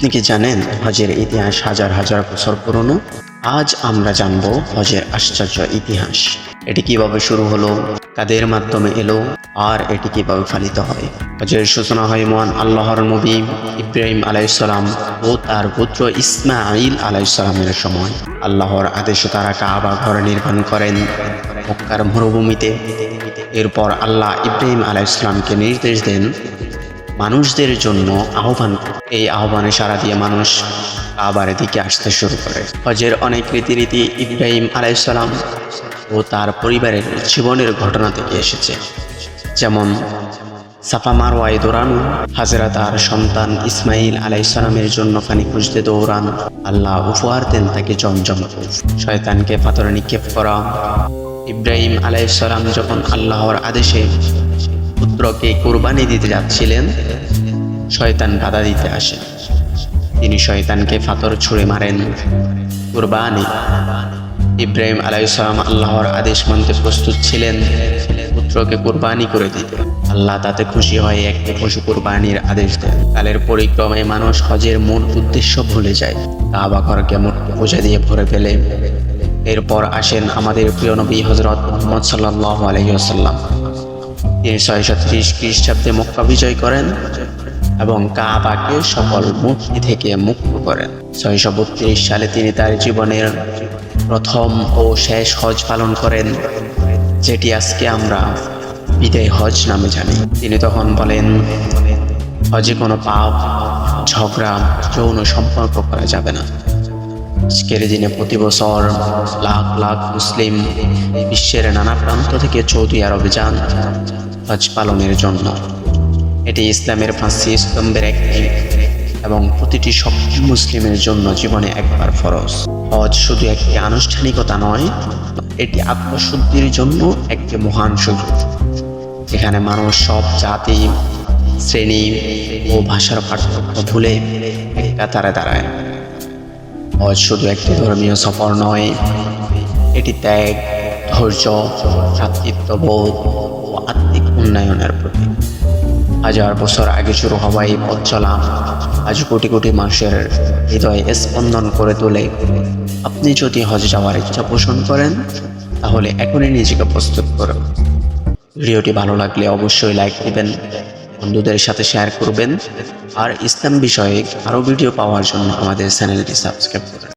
আপনি কি জানেন হজের ইতিহাস হাজার হাজার বছর পুরনো? আজ আমরা জানব হজের আশ্চর্য ইতিহাস। এটি কীভাবে শুরু হলো, কাদের মাধ্যমে এলো, আর এটি কীভাবে পালিত হয়? হজের সূচনা হয় মহান আল্লাহর নবী ইব্রাহিম আলাইসালাম ও তার পুত্র ইসমাইল আলাইসালামের সময়। আল্লাহর আদেশে তারা কাবা ঘর নির্মাণ করেন মরুভূমিতে। এরপর আল্লাহ ইব্রাহিম আলাইসালামকে নির্দেশ দেন মানুষদের জন্য আহ্বান, এই আহ্বানে সারা দিয়ে মানুষ আবার দিকে আসতে শুরু করে। হজের অনেক রীতিরীতি ইব্রাহিম আলাইসালাম ও তার পরিবারের জীবনের ঘটনা থেকে এসেছে। যেমন সাফা মারওয়ায় দৌড়ানো হাজেরা তার সন্তান ইসমাইল আলাইসালামের জন্য পানি খুঁজতে দৌড়ান, আল্লাহ উপহার দেন তাকে জমজম শয়তানকে পাথরে নিক্ষেপ করা, ইব্রাহিম আলাইসালাম যখন আল্লাহর আদেশে পুত্রকে কোরবানি দিতে যাচ্ছিলেন, শয়তান বাধা দিতে আসে। তিনি শয়তানকে ফাতর ছুঁড়ে মারেন। কোরবানি। ইব্রাহিম আলাইসালাম আল্লাহর আদেশ মানতে প্রস্তুত ছিলেন, পুত্রকে কোরবানি করে দিতে। আল্লাহ তাতে খুশি হয়ে একটি পশু কোরবানির আদেশ দেন। কালের পরিক্রমায় মানুষ হজের মূল উদ্দেশ্য ভুলে যায়। কাবা ঘরকে মূর্তি পূজা দিয়ে ভরে ফেলে। এরপর আসেন আমাদের প্রিয় নবী হজরত মোহাম্মদ সাল্লাহ আলহিহাসাল্লাম তিনি ছয়শো ত্রিশ খ্রিস্টাব্দে মক্কা বিজয় করেন এবং কাবাকে সকল মূর্তি থেকে মুক্ত করেন। ছয়শো বত্রিশ সালে তিনি তার জীবনের প্রথম ও শেষ হজ পালন করেন, যেটি আজকে আমরা বিদায় হজ নামে জানি। তিনি তখন বলেন, হজে কোনো পাপ, ঝগড়া, যৌন সম্পর্ক করা যাবে না। আজকের দিনে প্রতি বছর লাখ লাখ মুসলিম বিশ্বের নানা প্রান্ত থেকে সৌদি আরবে যান। হজ পালনের জন্য। এটি ইসলামের পাঁচটি স্তম্ভের একটি এবং প্রতিটি সব মুসলিমের জন্য জীবনে একবার ফরজ। হজ শুধু একটি আনুষ্ঠানিকতা নয়, এটি আত্মশুদ্ধির জন্য একটি মহান সুযোগ। এখানে মানুষ সব জাতি, শ্রেণি ও ভাষার পার্থক্য ভুলে কাতারে দাঁড়ায়। হজ শুধু একটি ধর্মীয় সফর নয়, এটি ত্যাগ ধৈর্য ভ্রাতৃত্ববোধ ও আত্মিক উন্নয়নের প্রতীক। হাজার বছর আগে শুরু হওয়া এই পথ চলা আজ কোটি কোটি মানুষের হৃদয়ে স্পন্দন করে তোলে। আপনি যদি হজ যাওয়ার ইচ্ছা পোষণ করেন, তাহলে এখনই নিজেকে প্রস্তুত করুন। ভিডিওটি ভালো লাগলে অবশ্যই লাইক দিবেন, বন্ধুদের সাথে শেয়ার করবেন, আর ইসলাম বিষয়ে আরও ভিডিও পাওয়ার জন্য আমাদের চ্যানেলটি সাবস্ক্রাইব করুন